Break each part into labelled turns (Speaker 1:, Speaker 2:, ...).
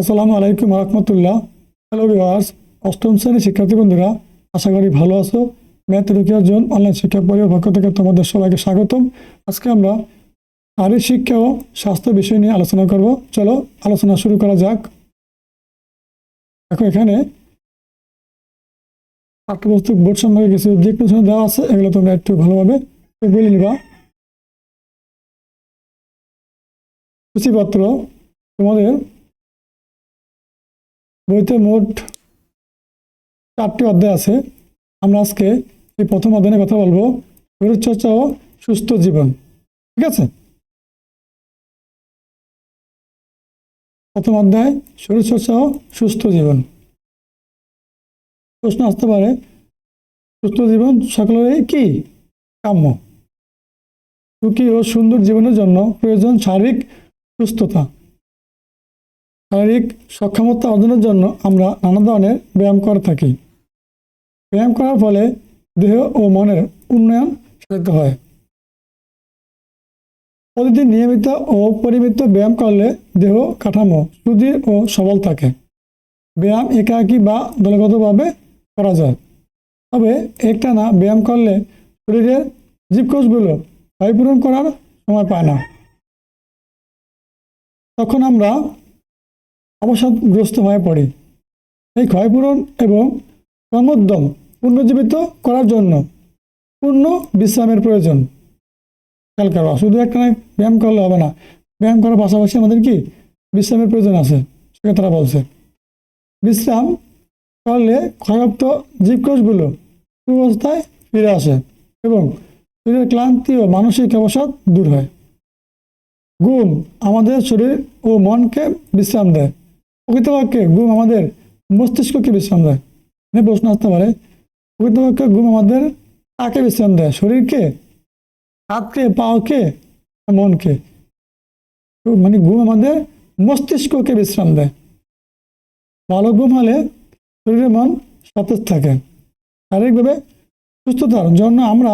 Speaker 1: আসসালামু আলাইকুম রহমতুল্লাহ। Hello viewers অষ্টম শ্রেণির শিক্ষার্থী বন্ধুরা, আশা করি ভালো আছো। ম্যাথ রুকিয়ার জন অনলাইন শিক্ষা পরিবার পক্ষ থেকে তোমাদের সবাইকে স্বাগতম। আজকে আমরা শারীরিক শিক্ষা ও স্বাস্থ্য বিষয় নিয়ে আলোচনা করব। চলো আলোচনা শুরু করা যাক। দেখো এখানে পাঠ্যপুস্তক বোর্ড সম্পর্কে কিছু দিক নির্দেশনা দেওয়া আছে, এগুলো তোমরা একটু ভালোভাবে বলে নিবা। সূচিপত্র তোমাদের বইতে মোট চারটি অধ্যায় আছে। আমরা আজকে এই প্রথম অধ্যায়ের কথা বলব। শরীরচর্চা ও সুস্থ জীবন। ঠিক আছে? প্রথম অধ্যায় শরীরচর্চা ও সুস্থ জীবন। প্রশ্ন আসতে পারে, সুস্থ জীবন সকলেরই কি কাম্য? সুখী ও সুন্দর জীবনের জন্য প্রয়োজন শারীরিক সুস্থতা। শারীরিক সক্ষমতা অর্জনের জন্য আমরা নানা ধরনের ব্যায়াম করে থাকি। ব্যায়াম করার ফলে দেহ ও মনের উন্নয়ন সাধিত হয়। প্রতিদিন নিয়মিত ও পরিমিত ব্যায়াম করলে দেহ কাঠামো সুদৃঢ় ও সবল থাকে। ব্যায়াম একাকী বা দলগতভাবে করা যায়। তবে একটানা ব্যায়াম করলে শরীরের জীবকোষগুলো ক্ষয়পূরণ করার সময় পায় না। তখন আমরা অবসাদগ্রস্ত হয়ে পড়ে এই ক্ষয়পূরণ এবং কর্মোদ্যম পুনর্জীবিত করার জন্য পূর্ণ বিশ্রামের প্রয়োজন। খেয়াল করবা শুধু একটা ব্যায়াম করলে হবে না। ব্যায়াম করার পাশাপাশি আমাদের কি? বিশ্রামের প্রয়োজন আছে, সেটা তারা বলছে। বিশ্রাম করলে ক্ষয়প্ত জীবকোষগুলো সুবস্থায় ফিরে আসে এবং শরীরের ক্লান্তি ও মানসিক অবসাদ দূর হয়। ঘুম আমাদের শরীর ও মনকে বিশ্রাম দেয়। প্রকৃতপক্ষে ঘুম আমাদের মস্তিষ্ককে বিশ্রাম দেয়। প্রশ্ন আসতে পারে প্রকৃতপক্ষে ঘুম আমাদের তাকে বিশ্রাম দেয়? শরীরকে? হাতকে? পাওকে? মনকে? মানে ঘুম আমাদের মস্তিষ্ককে বিশ্রাম দেয়। ভালো ঘুম হলে শরীরের মন সতেজ থাকে। শারীরিকভাবে সুস্থতার জন্য আমরা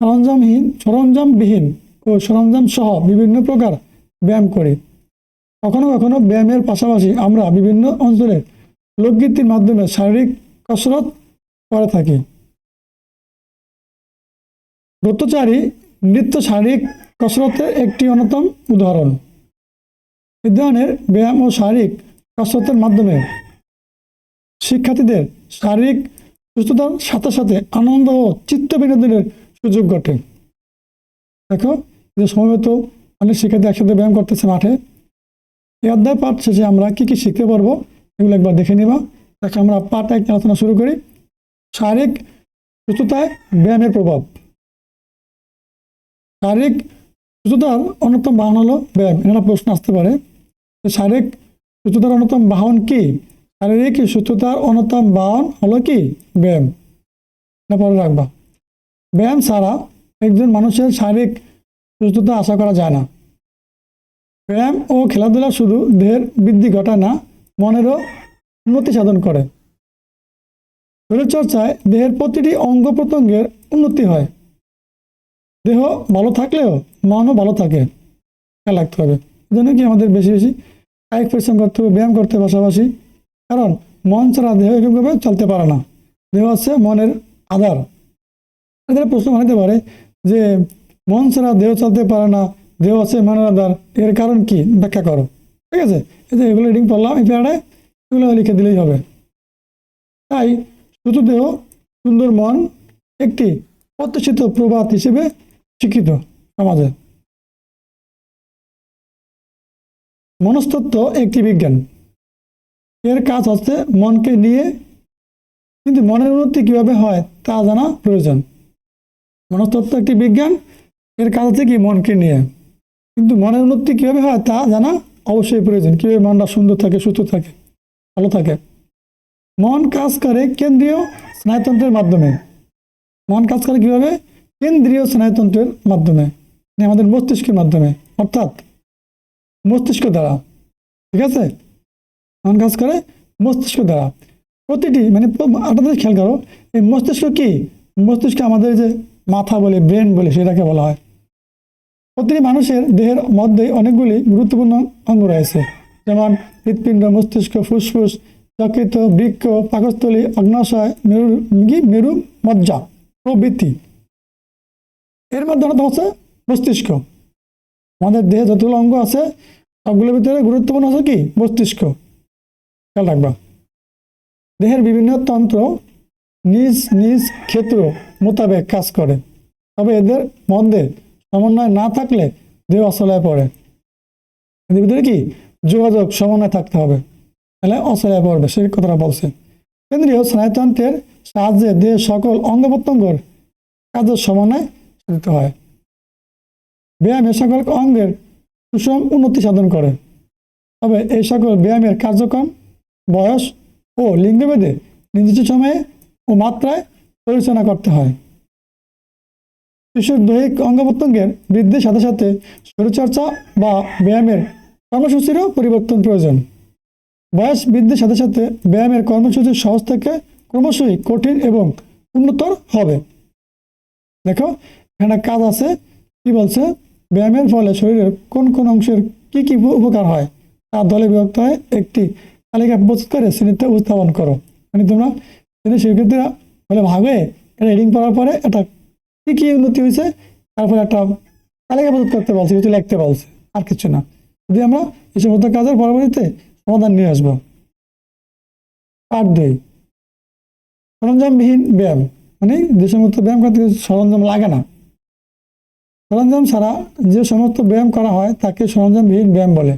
Speaker 1: সরঞ্জামহীন, সরঞ্জামবিহীন ও সরঞ্জাম সহ বিভিন্ন প্রকার ব্যায়াম করি। কখনো কখনো ব্যায়ামের পাশাপাশি আমরা বিভিন্ন অঞ্চলের লোকগীতির মাধ্যমে শারীরিক কসরত করে থাকি। ব্রতচারী নৃত্য শারীরিক কসরতের একটি অন্যতম উদাহরণ। এ ধরনের ব্যায়াম ও শারীরিক কসরতের মাধ্যমে শিক্ষার্থীদের শারীরিক সুস্থতার সাথে সাথে আনন্দ ও চিত্ত বিনোদনের সুযোগ ঘটে। দেখো, যে সময়ত অনেক শিক্ষার্থী একসাথে ব্যায়াম করতেছে মাঠে। এই অধ্যায় পাঠ শেষে আমরা কি কি শিখতে পারব, এগুলো একবার দেখে নিবা। দেখো আমরা পাঠ এক আলোচনা শুরু করি। শারীরিক সুস্থতায় ব্যায়ামের প্রভাব। শারীরিক সুস্থতার অন্যতম বাহন হলো ব্যায়াম এটা প্রশ্ন আসতে পারে। শারীরিক সুস্থতার অন্যতম বাহন কি? শারীরিক সুস্থতার অন্যতম বাহন হলো কি? ব্যায়াম। পরে রাখবা। ব্যায়াম ছাড়া একজন মানুষের শারীরিক সুস্থতা আশা করা যায় না। ব্যায়াম ও খেলাধুলা শুধু দেহের বৃদ্ধি ঘটায় না, মনেরও উন্নতি সাধন করে। শরীরচর্চায় দেহের প্রতিটি অঙ্গ প্রত্যঙ্গের উন্নতি হয়। দেহ ভালো থাকলেও মনও ভালো থাকে। খেয়াল রাখতে হবে। জন্য কি আমাদের বেশি বেশি কায়িক পরিশ্রম করতে হবে, ব্যায়াম করতে পাশাপাশি। কারণ মন ছাড়া দেহ একভাবে চলতে পারে না। দেহ হচ্ছে মনের আধার। এদের প্রশ্ন বানাতে পারে যে মন ছাড়া দেহ চলতে পারে না দেহ হচ্ছে মনের আধার এর কারণ কি? ব্যাখ্যা করো। ঠিক আছে? এই যে এগুলো রিডিং পড়লাম, এই প্যারাডে এগুলো লিখে দিলেই হবে। তাই, শুধু দেহ, সুন্দর মন, একটি প্রত্যাশিত প্রবাদ হিসেবে স্বীকৃত সমাজে। মনস্তত্ত্ব একটি বিজ্ঞান। এর কাজ হচ্ছে মনকে নিয়ে, কিন্তু মনের উন্নতি কীভাবে হয় তা জানা প্রয়োজন। মনস্তত্ত্ব একটি বিজ্ঞান, এর কাজ হচ্ছে কি? মনকে নিয়ে। কিন্তু মনের উন্নতি কীভাবে হয় তা জানা অবশ্যই প্রয়োজন। কীভাবে মনটা সুন্দর থাকে, সুস্থ থাকে, ভালো থাকে? মন কাজ করে কেন্দ্রীয় স্নায়ুতন্ত্রের মাধ্যমে। মন কাজ করে কীভাবে? কেন্দ্রীয় স্নায়ুতন্ত্রের মাধ্যমে মানে আমাদের মস্তিষ্কের মাধ্যমে, অর্থাৎ মস্তিষ্ক দ্বারা। ঠিক আছে? মন কাজ করে মস্তিষ্ক দ্বারা। প্রতিটি মানে আপনাদের খেয়াল করো, এই মস্তিষ্ক কি? মস্তিষ্ক আমাদের যে মাথা বলে, ব্রেন বলে, সেটাকে বলা হয়। প্রতিটি মানুষের দেহের মধ্যে অনেকগুলি গুরুত্বপূর্ণ অঙ্গ রয়েছে। যেমন হৃৎপিণ্ড, মস্তিষ্ক, ফুসফুস যকৃত বৃক্ষ পাকস্থলী, অগ্নাশয়, মেরু মেরু মজ্জা প্রবৃত্তি এর মধ্যে অন্যতম হচ্ছে মস্তিষ্ক। আমাদের দেহে যতগুলো অঙ্গ আছে, সবগুলোর ভিতরে গুরুত্বপূর্ণ আছে কি? মস্তিষ্ক। খেয়াল রাখবা। দেহের বিভিন্ন তন্ত্র নিজ নিজ ক্ষেত্র মোতাবেক কাজ করে। তবে এদের মধ্যে সমন্বয় না থাকলে দেহ অসলায় পড়ে। এদের ভিতরে কি? যোগাযোগ সমন্বয় থাকতে হবে। তাহলে অসলায় পড়বে সেই কথাটা বলছে। কেন্দ্রীয় স্নায়ুতন্ত্রের সাহায্যে দেহের সকল অঙ্গ প্রত্যঙ্গর কাজের সমন্বয় সাধিত হয়। ব্যায়াম সকল অঙ্গের সুষম উন্নতি সাধন করে। তবে এই সকল ব্যায়ামের কার্যক্রম, বয়স ও লিঙ্গভেদে নির্দিষ্ট সময়ে ও মাত্রায় পরিচালনা করতে হয়। শিশুর দৈহিক অঙ্গ প্রত্যঙ্গের বৃদ্ধির সাথে সাথে শরীরচর্চা বা ব্যায়ামের কর্মসূচিরও পরিবর্তন প্রয়োজন। বয়স বৃদ্ধির সাথে সাথে ব্যায়ামের কর্মসূচি সহজ থেকে ক্রমশই কঠিন এবং উন্নতর হবে। দেখো, এখানে কাজ আছে, কি বলছে? ব্যায়ামের ফলে শরীরের কোন কোন অংশের কি কি উপকার হয়? তা দলে বিভক্ত হয়ে একটি তালিকা প্রস্তুত করে শ্রেণীতে উপস্থাপন করো। মানে তোমরা শ্রেণির শিক্ষার্থীরা বলে ভাবে এটা রিডিং পড়ার পরে এটা কি উন্নতি হয়েছে? তারপরে একটা তালিকা প্রস্তুত করতে বলছে, কিছু লিখতে বলছে, আর কিছু না। যদি আমরা এই সমস্ত কাজের পরবর্তীতে সমাধান নিয়ে আসব। পার্ট দুই। সরঞ্জামবিহীন ব্যায়াম। মানে যে সমস্ত ব্যায়াম করতে সরঞ্জাম লাগে না। সরঞ্জাম ছাড়া যে সমস্ত ব্যায়াম করা হয়, তাকে সরঞ্জামবিহীন ব্যায়াম বলে।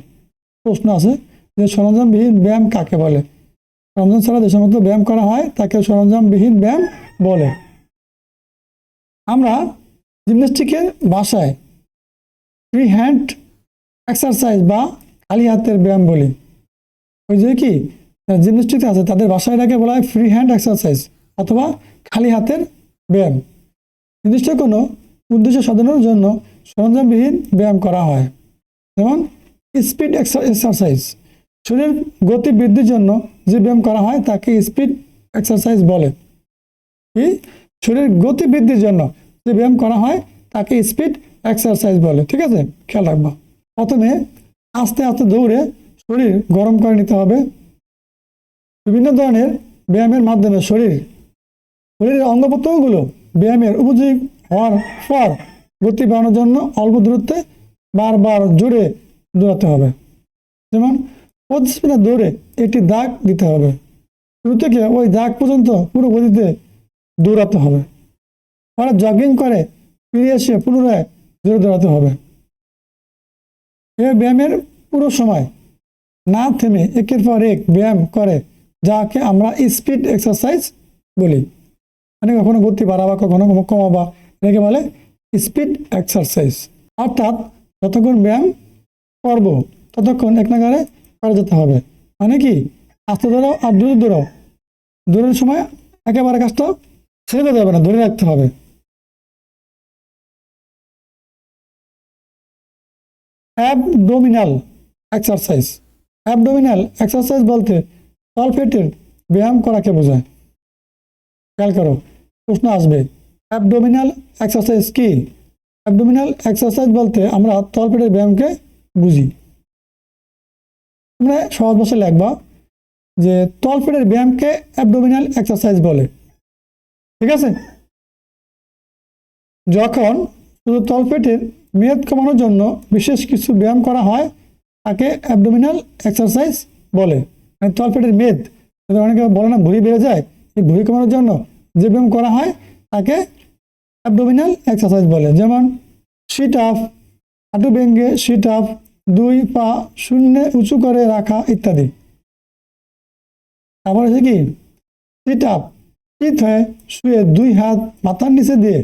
Speaker 1: প্রশ্ন আছে, যে সরঞ্জামবিহীন ব্যায়াম কাকে বলে? সরঞ্জাম ছাড়া যে সমস্ত ব্যায়াম করা হয়, তাকে সরঞ্জামবিহীন ব্যায়াম বলে। আমরা জিমন্যাস্টিকের বাসায় ফ্রি হ্যান্ড এক্সারসাইজ বা খালি হাতের ব্যায়াম বলি। ওই যে কি জিমন্যাস্টিক আছে, তাদের ভাষায় এটাকে বলা হয় ফ্রি হ্যান্ড এক্সারসাইজ অথবা খালি হাতের ব্যায়াম। নির্দিষ্ট কোনো উদ্দেশ্য সাধনের জন্য সরঞ্জামবিহীন ব্যায়াম করা হয়। যেমন স্পিড এক্সারসাইজ শরীর গতি বৃদ্ধির জন্য যে ব্যায়াম করা হয়, তাকে স্পিড এক্সারসাইজ বলে। কি? শরীর গতি বৃদ্ধির জন্য যে ব্যায়াম করা হয়, তাকে স্পিড এক্সারসাইজ বলে, ঠিক আছে? খেয়াল রাখবা। প্রথমে আস্তে আস্তে দৌড়ে শরীর গরম করে নিতে হবে। বিভিন্ন ধরনের ব্যায়ামের মাধ্যমে শরীর, শরীরের অঙ্গ প্রত্যঙ্গগুলো ব্যায়ামের উপযোগী হওয়ার পর গতি বাড়ানোর জন্য অল্প দূরত্বে বারবার জোরে দৌড়াতে হবে। যেমন, পঁচিশ মিটার দৌড়ে একটি দাগ দিতে হবে। শুরু থেকে ওই দাগ পর্যন্ত পুরো গতিতে দৌড়াতে হবে। পরে জগিং করে, ফিরে এসে পুনরায় জোরে দৌড়াতে হবে। এই ব্যায়ামের পুরো সময় না থেমে একের পর এক ব্যায়াম করে, যাকে আমরা স্পিড এক্সারসাইজ বলি। মানে কখনো গতি বাড়াবা, কখনো কমাবা, এটাকে বলে স্পিড এক্সারসাইজ অর্থাৎ যতক্ষণ ব্যায়াম করব, ততক্ষণ এক নাগারে করে যেতে হবে। মানে কি? আস্তে দৌড়াও আর দ্রুত দৌড়াও। দূরের সময় একেবারে কাজটা ছেড়ে দিতে হবে না, ধরে রাখতে হবে। অ্যাবডোমিনাল এক্সারসাইজ অ্যাবডোমিনাল এক্সারসাইজ বলতে তলপেটের ব্যায়াম করাকে বোঝায়। খেয়াল করো, প্রশ্ন আসবে অ্যাবডোমিনাল এক্সারসাইজ কি? অ্যাবডোমিনাল এক্সারসাইজ বলতে আমরা তলপেটের ব্যায়ামকে বুঝি। তোমরা সহজ ভাষায় লিখবা যে তলপেটের ব্যায়ামকে অ্যাবডোমিনাল এক্সারসাইজ বলে। ঠিক আছে? যখন শুধু তলপেটের মেদ কমানোর জন্য বিশেষ কিছু ব্যায়াম করা হয়, তাকে অ্যাবডোমিনাল এক্সারসাইজ বলে। মানে তলপেটের মেদ। অনেকে বলে না, ভুঁড়ি বেড়ে যায়? এই ভুঁড়ি কমানোর জন্য যে ব্যায়াম করা হয়, তাকে অ্যাবডোমিনাল এক্সারসাইজ বলে। যেমন সিট আপ হাঁটু ভেঙ্গে সিট আপ দুই পা শূন্যে উঁচু করে রাখা ইত্যাদি। তারপর হচ্ছে কি? সিট আপ চিত হয়ে শুয়ে দুই হাত মাথার নিচে দিয়ে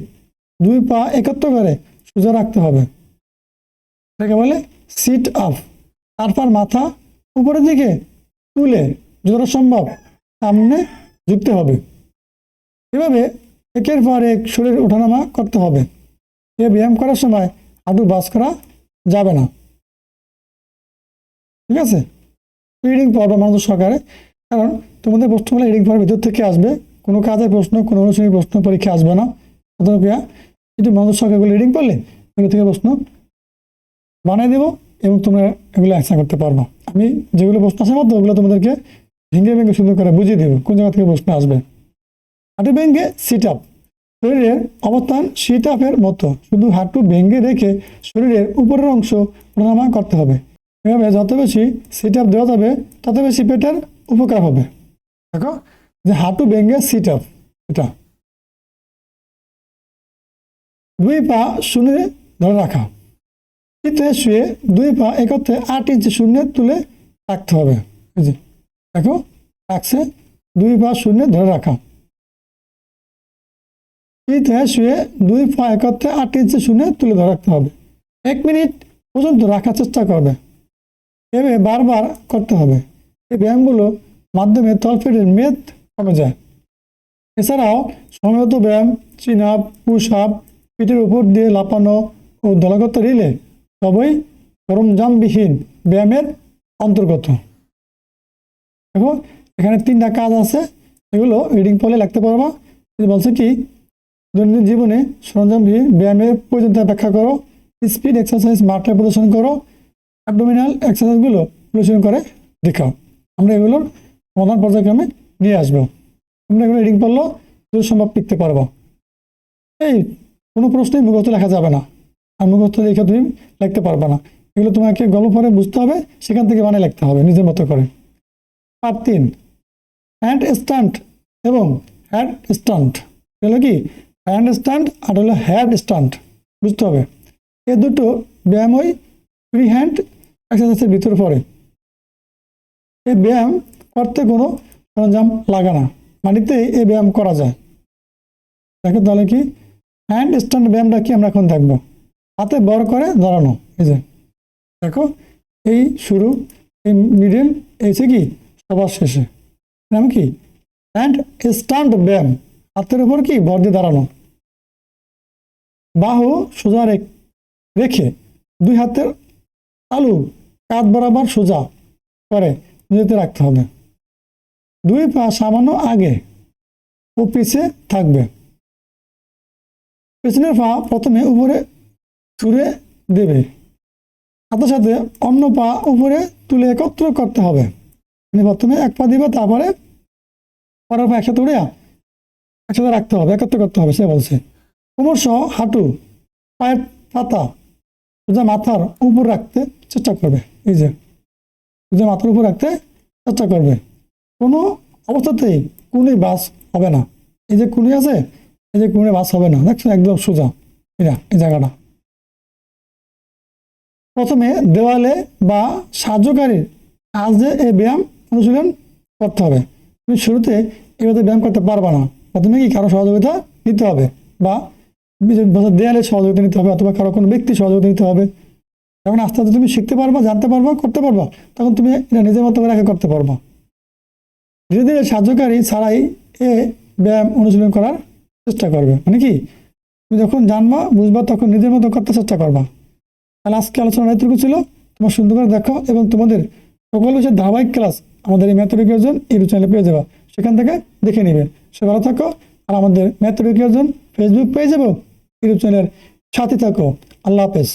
Speaker 1: দুই পা একত্র করে সোজা রাখতে হবে। এটাকে বলে সিট আপ তারপর মাথা উপরের দিকে তুলে যতটা সম্ভব সামনে ঝুঁকতে হবে। এভাবে একের পর এক শরীর ওঠানামা করতে হবে। এ ব্যায়াম করার সময় হাঁটু বাস করা যাবে না। ঠিক আছে? রিডিং পড়বা মানুষ সহকারে। কারণ তোমাদের প্রশ্নগুলো রিডিং পড়ার ভিতর থেকে আসবে। কোনো কাজের প্রশ্ন, কোনো অনুশ্রেণীর প্রশ্ন, পরীক্ষা আসবে না। অথবা একটু মানুষ সহকারগুলো রিডিং পড়লে এগুলো থেকে প্রশ্ন বানিয়ে দেবো এবং তোমরা এগুলো অ্যান্সার করতে পারব। আমি যেগুলো প্রশ্ন আসার মতো ওগুলো তোমাদেরকে ভেঙে ভেঙে সুন্দর করে বুঝিয়ে দেবো, কোন জায়গা থেকে প্রশ্ন আসবে। হাঁটু ভেঙে সিট আপ শরীরের অবস্থান সিট আপের মতো। শুধু হাঁটু ভেঙে রেখে শরীরের উপরের অংশ প্রণামা করতে হবে। এভাবে যত বেশি সিট আপ দেওয়া যাবে, তত বেশি পেটের উপকার হবে। দেখো যে হাঁটু ভেঙে সিট আপ এটা। দুই পা শূন্যে ধরে রাখা। শীতে শুয়ে দুই পা একত্রে আট ইঞ্চি শূন্যে তুলে রাখতে হবে। দেখো রাখছে দুই পা শূন্যে ধরে রাখা। শীতে শুয়ে দুই পা একত্রে আট ইঞ্চি শূন্যে তুলে ধরে রাখতে হবে। এক মিনিট পর্যন্ত রাখার চেষ্টা করবে। এভাবে বারবার করতে হবে। এই ব্যায়ামগুলো মাধ্যমে তলপেটের মেদ কমে যায়। এছাড়াও সময়ত ব্যায়াম চিন আপ পুশ আপ পিঠের উপর দিয়ে লাপানো ও দলগত রিলে সবই সরঞ্জামবিহীন ব্যায়ামের অন্তর্গত। দেখো, এখানে তিনটা কাজ আছে। এগুলো রিডিং পলে লাগতে পারবা বলছে কি, দৈনন্দিন জীবনে সরঞ্জামবিহীন ব্যায়ামের প্রয়োজনীয়তা ব্যাখ্যা করো, স্পিড, এক্সারসাইজ, মাঠে প্রদর্শন করো, অ্যাবডোমিনাল এক্সারসাইজগুলো অনুশীলন করে দেখাও। আমরা এগুলোর সমাধান পর্যায়ক্রমে নিয়ে আসব। তোমরা এগুলো রিডিং পড়লেও যত সম্ভব লিখতে পারব। এই, কোনো প্রশ্নই মুখস্থ লেখা যাবে না। আর মুখস্থ লেখা তুমি লিখতে পারবে না। এগুলো তোমাকে গল্প পরে বুঝতে হবে, সেখান থেকে মানে লিখতে হবে নিজের মতো করে। পার্ট তিন হ্যান্ড স্ট্যান্ড এবং হ্যাড স্ট্যান্ড হলো কি? হ্যান্ড স্ট্যান্ড আর হলো হ্যাড স্ট্যান্ড বুঝতে হবে। এ দুটো ব্যায়ামই ফ্রি হ্যান্ড এক্সারসাইজের ভিতরে পড়ে। এই ব্যায়াম করতে কোনো সরঞ্জাম লাগে না। মাটিতে এই ব্যায়াম করা যায়। দেখো তাহলে কি? হ্যান্ড স্ট্যান্ড ব্যায়ামটা কি আমরা এখন দেখব? হাতে বড় করে দাঁড়ানো এই যে। দেখো, এই শুরু, এই মিডিল এসে কি? সবার শেষে। নাম কি? হ্যান্ড স্ট্যান্ড ব্যায়াম। হাতের উপর কি? বর দিয়ে দাঁড়ানো। বাহু সোজা রেখ- দুই হাতের আলু কাঁধ বরাবর সোজা করে নিজেতে রাখতে হবে। দুই পা সামান্য আগে ও পিছে থাকবে। পেছনের পা প্রথমে উপরে ছুঁড়ে দেবে। সাথে সাথে অন্য পা উপরে তুলে একত্র করতে হবে। মানে প্রথমে এক পা দিবে, তারপরে পরের পা একসাথে উড়ে একসাথে রাখতে হবে, একত্র করতে হবে, সে বলছে। কোমর সহ হাঁটু, পায়ের পাতা, সোজা মাথার উপর রাখতে চেষ্টা করবে, এই যে, সোজা মাথার উপর রাখতে চেষ্টা করবে। কোনো অবস্থাতেই কুনি বাস হবে না। এই যে কুনি আছে, এই যে কুনি বাস হবে না। দেখছ একদম সোজা। এটা এই জায়গাটা। প্রথমে দেওয়ালে বা সাহায্যকারীর সাহায্যে এই ব্যায়াম অনুশীলন করতে হবে। তুমি শুরুতে এভাবে ব্যায়াম করতে পারবে না। প্রথমে কি কারও সহযোগিতা নিতে হবে? বা দেয়ালে সহযোগিতা নিতে হবে অথবা কারও কোনো ব্যক্তি সহযোগিতা নিতে হবে। যখন আস্তে আস্তে তুমি শিখতে পারবা, জানতে পারবা, করতে পারবা, তখন তুমি এটা নিজের মতো করে করতে পারবা। ধীরে ধীরে সাহায্যকারী ছাড়াই এ ব্যায়াম অনুশীলন করার চেষ্টা করবে। মানে কি? তুমি যখন জানবা, বুঝবা, তখন নিজের মতো করতে চেষ্টা করবা। তাহলে আজকে আলোচনা এতটুকু ছিল। তোমার সুন্দর করে দেখো এবং তোমাদের সকল বিষয়ের ধারাবাহিক ক্লাস আমাদের এই ম্যাথরিক অর্জন ইউটিউব চ্যানেলে পেয়ে যাবা। সেখান থেকে দেখে নেবে। সে ভালো থাকো আর আমাদের ম্যাথরিক অর্জন ফেসবুক পেয়ে যাব ইউটিউব চ্যানেলের সাথে থাকো। আল্লাহ হাফেজ।